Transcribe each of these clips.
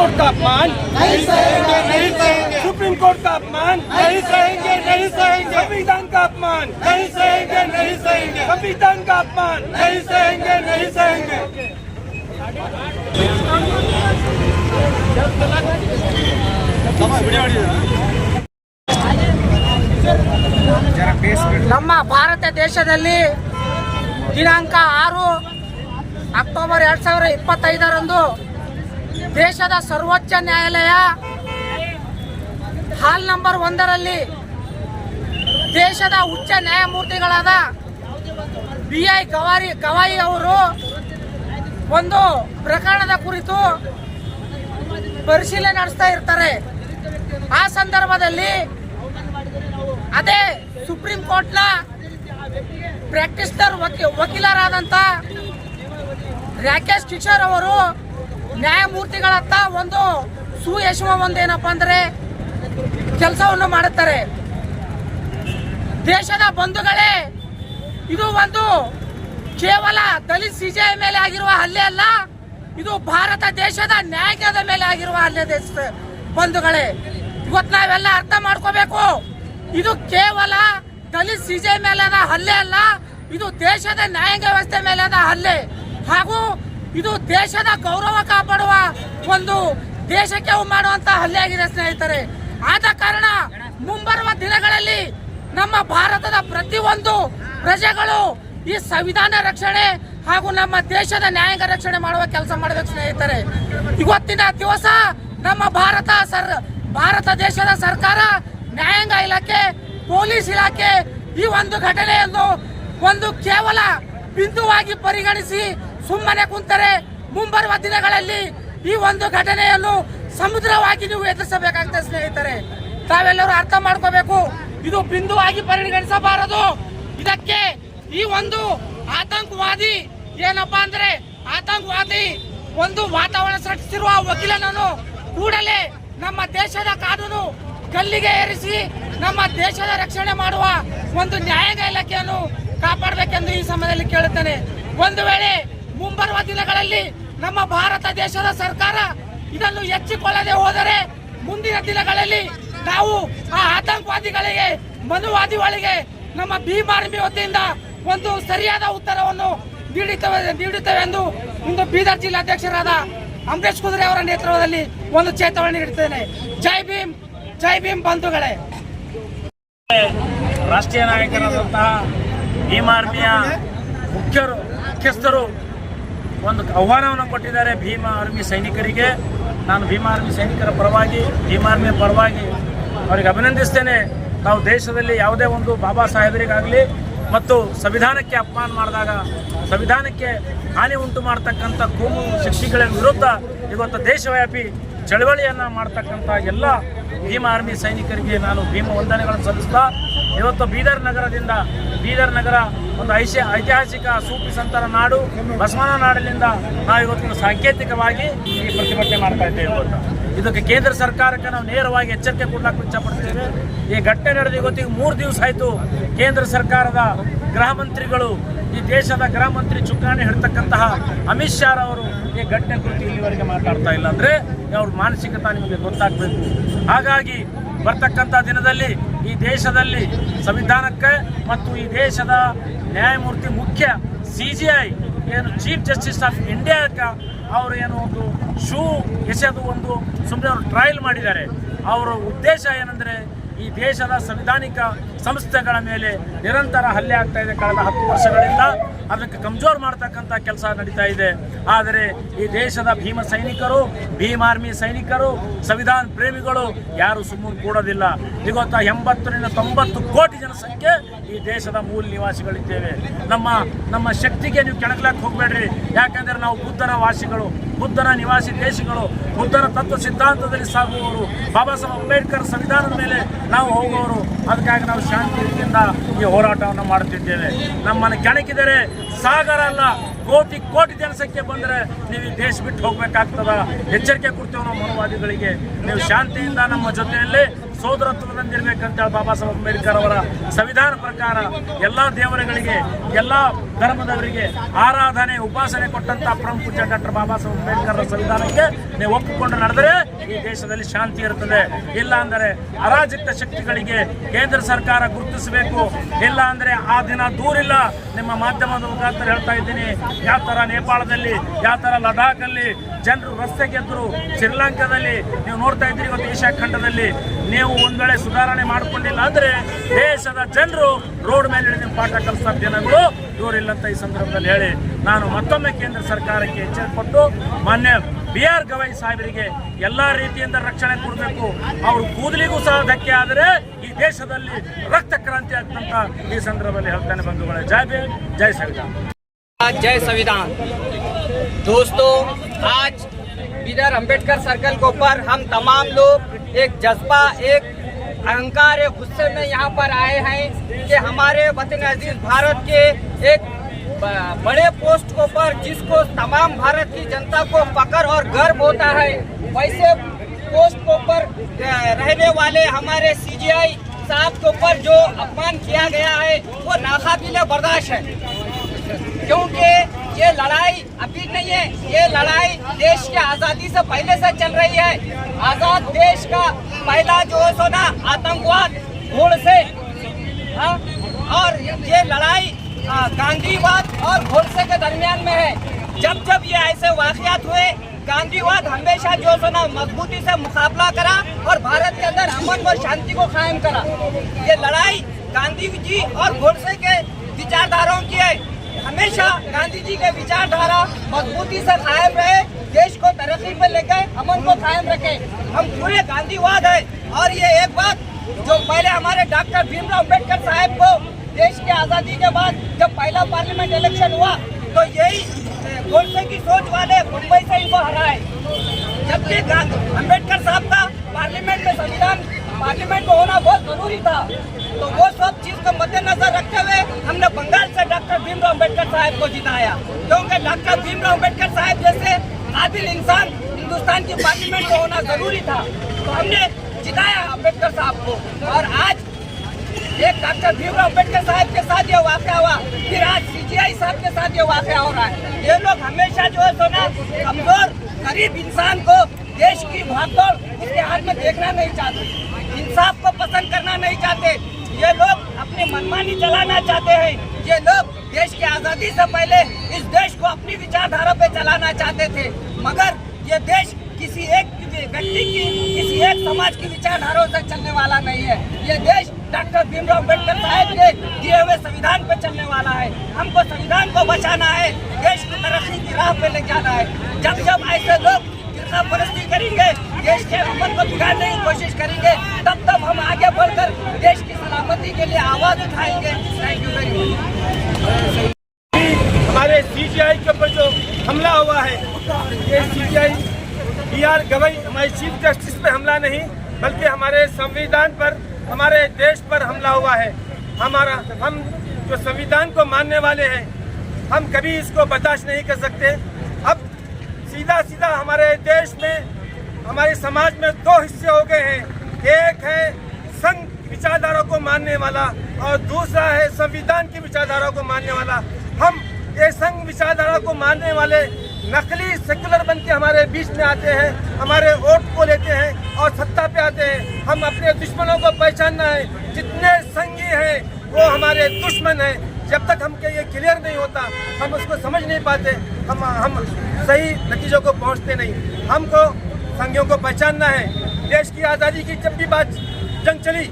Court का अपमान नहीं सहेंगे नहीं सहेंगे सुप्रीम कोर्ट का अपमान नहीं सहेंगे नहीं सहेंगे संविधान का अपमान नहीं सहेंगे नहीं सहेंगे संविधान का अपमान नहीं सहेंगे नहीं सहेंगे ನಮ್ಮ ಭಾರತ ದೇಶದಲ್ಲಿ ದಿನಾಂಕ ಆರು ಅಕ್ಟೋಬರ್ ಎರಡ್ ಸಾವಿರ ಇಪ್ಪತ್ತೈದರಂದು ದೇಶದ ಸರ್ವೋಚ್ಚ ನ್ಯಾಯಾಲಯ ಹಾಲ್ ನಂಬರ್ ಒಂದರಲ್ಲಿ ದೇಶದ ಉಚ್ಚ ನ್ಯಾಯಮೂರ್ತಿಗಳಾದ ಬಿ ಐ ಗವಾರಿ ಗವಾಯಿ ಅವರು ಒಂದು ಪ್ರಕರಣದ ಕುರಿತು ಪರಿಶೀಲನೆ ನಡೆಸ್ತಾ ಇರ್ತಾರೆ. ಆ ಸಂದರ್ಭದಲ್ಲಿ ಅದೇ ಸುಪ್ರೀಂ ಕೋರ್ಟ್ನ ಪ್ರಾಕ್ಟಿಸ್ಟರ್ ವಕೀ- ವಕೀಲರಾದಂತ ರಾಕೇಶ್ ಕಿಶೋರ್ ಅವರು ನ್ಯಾಯಮೂರ್ತಿಗಳತ್ತ ಒಂದು ಸುಯಶುವ ಒಂದೇನಪ್ಪ ಅಂದರೆ ಕೆಲಸವನ್ನು ಮಾಡುತ್ತಾರೆ. ದೇಶದ ಬಂಧುಗಳೇ, ಇದು ಒಂದು ಕೇವಲ ದಲಿತ್ ಸಿಜೆಯ ಮೇಲೆ ಆಗಿರುವ ಹಲ್ಲೆ ಅಲ್ಲ, ಇದು ಭಾರತ ದೇಶದ ನ್ಯಾಯಾಂಗದ ಮೇಲೆ ಆಗಿರುವ ಹಲ್ಲೆ ದೇಶ ಬಂಧುಗಳೇ. ಇವತ್ತು ನಾವೆಲ್ಲ ಅರ್ಥ ಮಾಡ್ಕೋಬೇಕು. ಇದು ಕೇವಲ ದಲಿತ್ ಸಿಜೆ ಮೇಲಾದ ಹಲ್ಲೆ ಅಲ್ಲ, ಇದು ದೇಶದ ನ್ಯಾಯಾಂಗ ವ್ಯವಸ್ಥೆ ಮೇಲಾದ ಹಲ್ಲೆ. ಹಾಗೂ ಇದು ದೇಶದ ಗೌರವ ಕಾಪಾಡುವ ಒಂದು ದೇಶಕ್ಕೆ ಮಾಡುವಂತ ಹಲ್ಲೆ ಆಗಿದೆ ಸ್ನೇಹಿತರೆ. ಆದ ಕಾರಣ ಮುಂಬರುವ ದಿನಗಳಲ್ಲಿ ನಮ್ಮ ಭಾರತದ ಪ್ರತಿಯೊಂದು ಪ್ರಜೆಗಳು ಈ ಸಂವಿಧಾನ ರಕ್ಷಣೆ ಹಾಗೂ ನಮ್ಮ ದೇಶದ ನ್ಯಾಯಾಂಗ ರಕ್ಷಣೆ ಮಾಡುವ ಕೆಲಸ ಮಾಡಬೇಕು ಸ್ನೇಹಿತರೆ. ಇವತ್ತಿನ ದಿವಸ ನಮ್ಮ ಭಾರತ ಸರ್, ಭಾರತ ದೇಶದ ಸರ್ಕಾರ ನ್ಯಾಯಾಂಗ ಇಲಾಖೆ, ಪೊಲೀಸ್ ಇಲಾಖೆ ಈ ಒಂದು ಘಟನೆಯನ್ನು ಒಂದು ಕೇವಲ ಬಿಂದುವಾಗಿ ಪರಿಗಣಿಸಿ ಸುಮ್ಮನೆ ಕುಂತರೆ ಮುಂಬರುವ ದಿನಗಳಲ್ಲಿ ಈ ಒಂದು ಘಟನೆಯನ್ನು ಸಮುದ್ರವಾಗಿ ನೀವು ಎದುರಿಸಬೇಕಾಗ್ತದೆ ಸ್ನೇಹಿತರೆ. ತಾವೆಲ್ಲರೂ ಅರ್ಥ ಮಾಡ್ಕೋಬೇಕು. ಇದು ಬಿಂದುವಾಗಿ ಪರಿಗಣಿಸಬಾರದು. ಇದಕ್ಕೆ ಈ ಒಂದು ಆತಂಕವಾದಿ ಏನಪ್ಪಾ ಅಂದ್ರೆ ಆತಂಕವಾದಿ ಒಂದು ವಾತಾವರಣ ಸೃಷ್ಟಿಸಿರುವ ವಕೀಲನನ್ನು ಕೂಡಲೇ ನಮ್ಮ ದೇಶದ ಕಾನೂನು ಕಲ್ಲಿಗೆ ಏರಿಸಿ ನಮ್ಮ ದೇಶದ ರಕ್ಷಣೆ ಮಾಡುವ ಒಂದು ನ್ಯಾಯಾಂಗ ಇಲಾಖೆಯನ್ನು ಕಾಪಾಡಬೇಕೆಂದು ಈ ಸಮಯದಲ್ಲಿ ಕೇಳುತ್ತೇನೆ. ಒಂದು ವೇಳೆ ಮುಂಬರುವ ದಿನಗಳಲ್ಲಿ ನಮ್ಮ ಭಾರತ ದೇಶದ ಸರ್ಕಾರ ಇದನ್ನು ಹೆಚ್ಚಿಕೊಳ್ಳದೆ ಹೋದರೆ ಮುಂದಿನ ದಿನಗಳಲ್ಲಿ ನಾವು ಆ ಆತಂಕವಾದಿಗಳಿಗೆ, ಮನುವಾದಿಗಳಿಗೆ, ನಮ್ಮ ಭೀಮ್ ಆರ್ಮಿ ವತಿಯಿಂದ ಒಂದು ಸರಿಯಾದ ಉತ್ತರವನ್ನು ನೀಡುತ್ತವೆ ನೀಡುತ್ತೇವೆ ಎಂದು ಇಂದು ಬೀದರ್ ಜಿಲ್ಲಾಧ್ಯಕ್ಷರಾದ ಅಂಬರೀಶ್ ಕುದುರೆ ಅವರ ನೇತೃತ್ವದಲ್ಲಿ ಒಂದು ಚೇತವಣೆ ನೀಡುತ್ತೇನೆ. ಜೈ ಭೀಮ್ ಜೈ ಭೀಮ್ ಬಂಧುಗಳೇ. ರಾಷ್ಟ್ರೀಯ ನಾಯಕರಾದಂತಹ ಭೀಮ್ ಆರ್ಮಿಯ ಮುಖ್ಯರು, ಮುಖ್ಯಸ್ಥರು ಒಂದು ಆಹ್ವಾನವನ್ನು ಕೊಟ್ಟಿದ್ದಾರೆ ಭೀಮ ಆರ್ಮಿ ಸೈನಿಕರಿಗೆ. ನಾನು ಭೀಮ ಆರ್ಮಿ ಸೈನಿಕರ ಪರವಾಗಿ, ಭೀಮ ಆರ್ಮಿ ಪರವಾಗಿ ಅವರಿಗೆ ಅಭಿನಂದಿಸ್ತೇನೆ. ನಾವು ದೇಶದಲ್ಲಿ ಯಾವುದೇ ಒಂದು ಬಾಬಾ ಸಾಹೇಬರಿಗಾಗಲಿ ಮತ್ತು ಸಂವಿಧಾನಕ್ಕೆ ಅಪಮಾನ ಮಾಡಿದಾಗ, ಸಂವಿಧಾನಕ್ಕೆ ಹಾನಿ ಉಂಟು ಮಾಡ್ತಕ್ಕಂಥ ಕೋಮು ಶಿಕ್ಷೆಗಳ ವಿರುದ್ಧ ಇವತ್ತು ದೇಶವ್ಯಾಪಿ ಚಳವಳಿಯನ್ನು ಮಾಡ್ತಕ್ಕಂಥ ಎಲ್ಲ ಭೀಮ ಆರ್ಮಿ ಸೈನಿಕರಿಗೆ ನಾನು ಭೀಮ ವಂದನೆಗಳನ್ನು ಸಲ್ಲಿಸ್ತಾ ಇವತ್ತು ಬೀದರ್ ನಗರದಿಂದ ಬೀದರ್ ನಗರ ಒಂದು ಐಶ ಐತಿಹಾಸಿಕ ಸೂಫಿ ಸಂತರ ನಾಡು ಬಸವನ ನಾಡಿನಿಂದ ನಾವು ಇವತ್ತು ಸಾಂಕೇತಿಕವಾಗಿ ಈ ಪ್ರತಿಭಟನೆ ಮಾಡ್ತಾ ಇದ್ದೇವೆ ಇದಕ್ಕೆ ಕೇಂದ್ರ ಸರ್ಕಾರಕ್ಕೆ ನಾವು ನೇರವಾಗಿ ಎಚ್ಚರಿಕೆ ಕೊಡಕ್ಕೆ ಇಚ್ಛಪಡ್ತೇವೆ. ಈ ಘಟನೆ ನಡೆದು ಇವತ್ತಿಗೆ ಮೂರು ದಿವಸ ಆಯಿತು ಕೇಂದ್ರ ಸರ್ಕಾರದ ಗೃಹ ಮಂತ್ರಿಗಳು ಈ ದೇಶದ ಗೃಹ ಮಂತ್ರಿ ಚುಕ್ಕಾಣಿ ಹಿಡ್ತಕ್ಕಂತಹ ಅಮಿತ್ ಶಾ ಅವರು ಈ ಘಟನೆ ಕುರಿತು ಇಲ್ಲಿವರೆಗೆ ಮಾತಾಡ್ತಾ ಇಲ್ಲ. ಅಂದ್ರೆ ಅವ್ರ ಮಾನಸಿಕತೆ ನಿಮಗೆ ಗೊತ್ತಾಗ್ಬೇಕು. ಹಾಗಾಗಿ ಬರ್ತಕ್ಕಂಥ ದಿನದಲ್ಲಿ ಈ ದೇಶದಲ್ಲಿ ಸಂವಿಧಾನಕ್ಕೆ ಮತ್ತು ಈ ದೇಶದ ನ್ಯಾಯಮೂರ್ತಿ ಮುಖ್ಯ ಸಿ ಜಿ ಐ, ಏನು ಚೀಫ್ ಜಸ್ಟಿಸ್ ಆಫ್ ಇಂಡಿಯಾಕ್ಕೆ ಅವರು ಏನು ಒಂದು ಶೂ ಎಸೆದು ಒಂದು ಸುಮ್ಮನೆ ಅವರು ಟ್ರಯಲ್ ಮಾಡಿದ್ದಾರೆ. ಅವರ ಉದ್ದೇಶ ಏನಂದರೆ ಈ ದೇಶದ ಸಂವಿಧಾನಿಕ ಸಂಸ್ಥೆಗಳ ಮೇಲೆ ನಿರಂತರ ಹಲ್ಲೆ ಆಗ್ತಾ ಇದೆ ಕಳೆದ ಹತ್ತು ವರ್ಷಗಳಿಂದ. ಅದಕ್ಕೆ ಕಮ್ಜೋರ್ ಮಾಡ್ತಕ್ಕಂಥ ಕೆಲಸ ನಡೀತಾ ಇದೆ. ಆದರೆ ಈ ದೇಶದ ಭೀಮ ಸೈನಿಕರು, ಭೀಮ್ ಆರ್ಮಿ ಸೈನಿಕರು, ಸಂವಿಧಾನ ಪ್ರೇಮಿಗಳು ಯಾರು ಸುಮ್ಮನೆ ಕೂಡೋದಿಲ್ಲ. ಇವತ್ತು ಎಂಬತ್ತರಿಂದ ತೊಂಬತ್ತು ಕೋಟಿ ಜನಸಂಖ್ಯೆ ಈ ದೇಶದ ಮೂಲ ನಿವಾಸಿಗಳಿದ್ದೇವೆ. ನಮ್ಮ ನಮ್ಮ ಶಕ್ತಿಗೆ ನೀವು ಕೆಣಕ್ಲಾಕ್ ಹೋಗಬೇಡ್ರಿ. ಯಾಕಂದ್ರೆ ನಾವು ಬುದ್ಧನ ವಾಸಿಗಳು ಬುದ್ಧನ ನಿವಾಸಿ ದೇಶಗಳು. ಬುದ್ಧನ ತತ್ವ ಸಿದ್ಧಾಂತದಲ್ಲಿ ಸಾಗುವವರು ಬಾಬಾ ಸಾಹೇಬ್ ಅಂಬೇಡ್ಕರ್ ಸಂವಿಧಾನದ ಮೇಲೆ ನಾವು ಹೋಗುವವರು. ಅದಕ್ಕಾಗಿ ನಾವು ಶಾಂತಿಯಿಂದ ಈ ಹೋರಾಟವನ್ನು ಮಾಡುತ್ತಿದ್ದೇವೆ. ನಮ್ಮನ್ನು ಕೆಣಕಿದರೆ ಸಾಗರ ಅಲ್ಲ, ಕೋಟಿ ಕೋಟಿ ಜನಸಂಖ್ಯೆ ಬಂದರೆ ನೀವು ಈ ದೇಶ ಬಿಟ್ಟು ಹೋಗ್ಬೇಕಾಗ್ತದ. ಎಚ್ಚರಿಕೆ ಕೊಡ್ತೇವೆ ನಾವು ಮನವಾದಿಗಳಿಗೆ. ನೀವು ಶಾಂತಿಯಿಂದ ನಮ್ಮ ಜೊತೆಯಲ್ಲಿ ಸೋದರತ್ವದಿಂದಿರ್ಬೇಕಂತ ಬಾಬಾ ಸಾಹೇಬ್ ಅಂಬೇಡ್ಕರ್ ಅವರ ಸಂವಿಧಾನ ಪ್ರಕಾರ ಎಲ್ಲ ದೇವರುಗಳಿಗೆ, ಎಲ್ಲ ಧರ್ಮದವರಿಗೆ ಆರಾಧನೆ, ಉಪಾಸನೆ ಕೊಟ್ಟಂತ ಪ್ರಮುಖ ಡಾಕ್ಟರ್ ಬಾಬಾ ಸಾಹೇಬ್ ಅಂಬೇಡ್ಕರ್ ಸಂವಿಧಾನಕ್ಕೆ ನೀವು ಒಪ್ಪಿಕೊಂಡು ನಡೆದರೆ ಈ ದೇಶದಲ್ಲಿ ಶಾಂತಿ ಇರುತ್ತದೆ. ಇಲ್ಲ ಅಂದರೆ ಅರಾಜಕ ಶಕ್ತಿಗಳಿಗೆ ಕೇಂದ್ರ ಸರ್ಕಾರ ಗುರುತಿಸಬೇಕು. ಇಲ್ಲ ಅಂದರೆ ಆ ದಿನ ದೂರಿಲ್ಲ. ನಿಮ್ಮ ಮಾಧ್ಯಮದ ಮುಖಾಂತರ ಹೇಳ್ತಾ ಇದ್ದೀನಿ. ಯಾವ ಥರ ನೇಪಾಳದಲ್ಲಿ, ಯಾವ ಥರ ಲಡಾಖಲ್ಲಿ ಜನರು ರಸ್ತೆ ಗೆದ್ದರು. ಶ್ರೀಲಂಕಾದಲ್ಲಿ ನೀವು ನೋಡ್ತಾ ಇದ್ದೀರಿ ಇವತ್ತು ಏಷ್ಯಾ ಖಂಡದಲ್ಲಿ ನೀವು ಒಂದು ವೇಳೆ ಸುಧಾರಣೆ ಮಾಡಿಕೊಂಡಿಲ್ಲ ಅಂದ್ರೆ ದೇಶದ ಜನರು ರೋಡ್ ಮೇಲೆ ಇಳಿದು ಪಾಠ ಕಲಿಸ್ತಾ ಜನಗಳು. ದೂರಿಲ್ಲ ಅಂತ ಈ ಸಂದರ್ಭದಲ್ಲಿ ಹೇಳಿ ನಾನು ಮತ್ತೊಮ್ಮೆ ಕೇಂದ್ರ ಸರ್ಕಾರಕ್ಕೆ ಎಚ್ಚರಿಕೆ ಕೊಟ್ಟು ಮಾನ್ಯ ಬಿ ಆರ್ ಗವೈ ಸಾಹೇಬರಿಗೆ ಎಲ್ಲಾ ರೀತಿಯಿಂದ ರಕ್ಷಣೆ ಕೊಡಬೇಕು ಅವ್ರ ಕೂದಲಿಗೂ ಸಹ ಧಕ್ಕೆ ಆದರೆ ಈ ದೇಶದಲ್ಲಿ ರಕ್ತ ಕ್ರಾಂತಿ ಆಗ್ತಂತ ಈ ಸಂದರ್ಭದಲ್ಲಿ ಹೇಳ್ತಾನೆ ಬಂಧುಗಳೇ ಜೈ ಭೀಮ್ ಜೈ ಸಂವಿಧಾನ जय संविधान दोस्तों आज इधर अंबेडकर सर्कल के ऊपर हम तमाम लोग एक जज्बा एक अहंकार गुस्से में यहाँ पर आए हैं कि हमारे वतन अज़ीज़ भारत के एक बड़े पोस्ट के ऊपर जिसको तमाम भारत की जनता को फकर और गर्व होता है वैसे पोस्ट के ऊपर अ, रहने वाले हमारे सीजीआई साहब के ऊपर जो अपमान किया गया है वो नाकाबिले बर्दाश्त है। क्योंकि ये लड़ाई अभी नहीं है। ये लड़ाई देश की आज़ादी से पहले से चल रही है। आज़ाद देश का पहला जो है सो ना आतंकवाद घोड़ से हाँ? और ये लड़ाई गांधीवाद और घोड़से के दरमियान में है। जब जब ये ऐसे वाकयात हुए, गांधीवाद हमेशा जो सो ना मजबूती से मुकाबला करा और भारत के अंदर अमन और शांति को कायम करा। ये लड़ाई गांधी जी और घोड़से के विचारधाराओं की है। हमेशा गांधी जी के विचारधारा मजबूती से कायम रहे, देश को तरक्की पर लेके अमन को कायम रखे। हम पूरे गांधीवाद है। और ये एक बात जो पहले हमारे डॉक्टर भीमराव अंबेडकर साहब को देश की आज़ादी के बाद जब पहला पार्लियामेंट इलेक्शन हुआ तो यही गोडसे की सोच वाले मुंबई से इनको हराए जबकि अंबेडकर साहब का पार्लियामेंट में संविधान, पार्लियामेंट में होना बहुत ज़रूरी था। तो वो सब चीज़ को मद्देनजर रखते हुए हमने बंगाल से डॉक्टर भीमराव अंबेडकर साहब को जिताया। क्योंकि डॉक्टर भीमराव अंबेडकर साहब जैसे काबिल इंसान हिंदुस्तान की पार्लियामेंट में होना ज़रूरी था तो हमने जिताया अंबेडकर साहब को। और आज एक डॉक्टर भीमराव अंबेडकर साहब के साथ ये वाक़ हुआ, फिर आज सीजीआई साहब के साथ ये वाक़ हो रहा है। ये लोग हमेशा जो है सोना, कमज़ोर, गरीब इंसान को देश की भागदौड़ उसके हाथ में देखना नहीं चाहते, इंसाफ को पसंद करना नहीं चाहते। ये लोग अपनी मनमानी चलाना चाहते हैं। ये लोग देश की आज़ादी से पहले इस देश को अपनी विचारधारा पे चलाना चाहते थे। मगर ये देश किसी एक व्यक्ति की, किसी एक समाज की विचारधारा से चलने वाला नहीं है। ये देश डॉक्टर भीमराव अंबेडकर साहब के दिए हुए संविधान पे चलने वाला है। हमको संविधान को बचाना है, देश की तरक्की की राह पे ले जाना है। जब जब ऐसे लोग फिरका परस्ती करेंगे देश के अमन को बिगाड़ने की कोशिश करेंगे, तब तब हम आगे बढ़कर देश की सलामती के लिए आवाज़ उठाएँगे। थैंक यू वेरी मच हमारे सीजीआई के ऊपर जो हमला हुआ है, ये सीजीआई बी आर गवई, हमारे चीफ जस्टिस पे हमला नहीं, बल्कि हमारे संविधान पर, हमारे देश पर हमला हुआ है। हमारा, हम जो संविधान को मानने वाले हैं, हम कभी इसको बर्दाश्त नहीं कर सकते। अब सीधा सीधा हमारे देश में हमारे समाज में दो हिस्से हो गए हैं। एक है संघ विचारधारा को मानने वाला और दूसरा है संविधान की विचारधारा को मानने वाला। हम ये संघ विचारधारा को मानने वाले नकली सेकुलर बन के हमारे बीच में आते हैं, हमारे वोट को लेते हैं और सत्ता पे आते हैं। हम अपने दुश्मनों को पहचानना है। जितने संघी हैं, वो हमारे दुश्मन हैं। जब तक हमके ये क्लियर नहीं होता, हम उसको समझ नहीं पाते। हम हम सही नतीजों को पहुँचते नहीं। हमको संघियों को पहचानना है। देश की आज़ादी की जब भी बात जंग चली,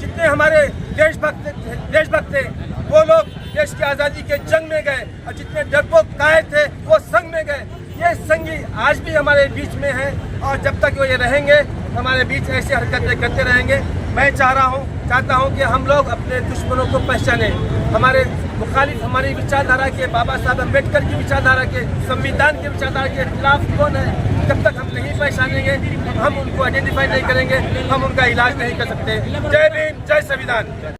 जितने हमारे देशभक्त देशभक्त थे, वो लोग देश की आज़ादी के जंग में गए और जितने डरपोक कायर थे, वो संघ में गए। ये संघी आज भी हमारे बीच में है और जब तक वो ये रहेंगे, हमारे बीच ऐसी हरकतें करते रहेंगे। मैं चाह रहा हूँ, चाहता हूँ कि हम लोग अपने दुश्मनों को पहचाने। हमारे मुखालिफ, हमारी विचारधारा के बाबा साहब अंबेडकर की विचारधारा के, संविधान के विचारधारा के खिलाफ कौन है? जब तक हम नहीं पहचानेंगे, हम उनको आइडेंटिफाई नहीं करेंगे, हम उनका इलाज नहीं कर सकते। जय भीम, जय संविधान।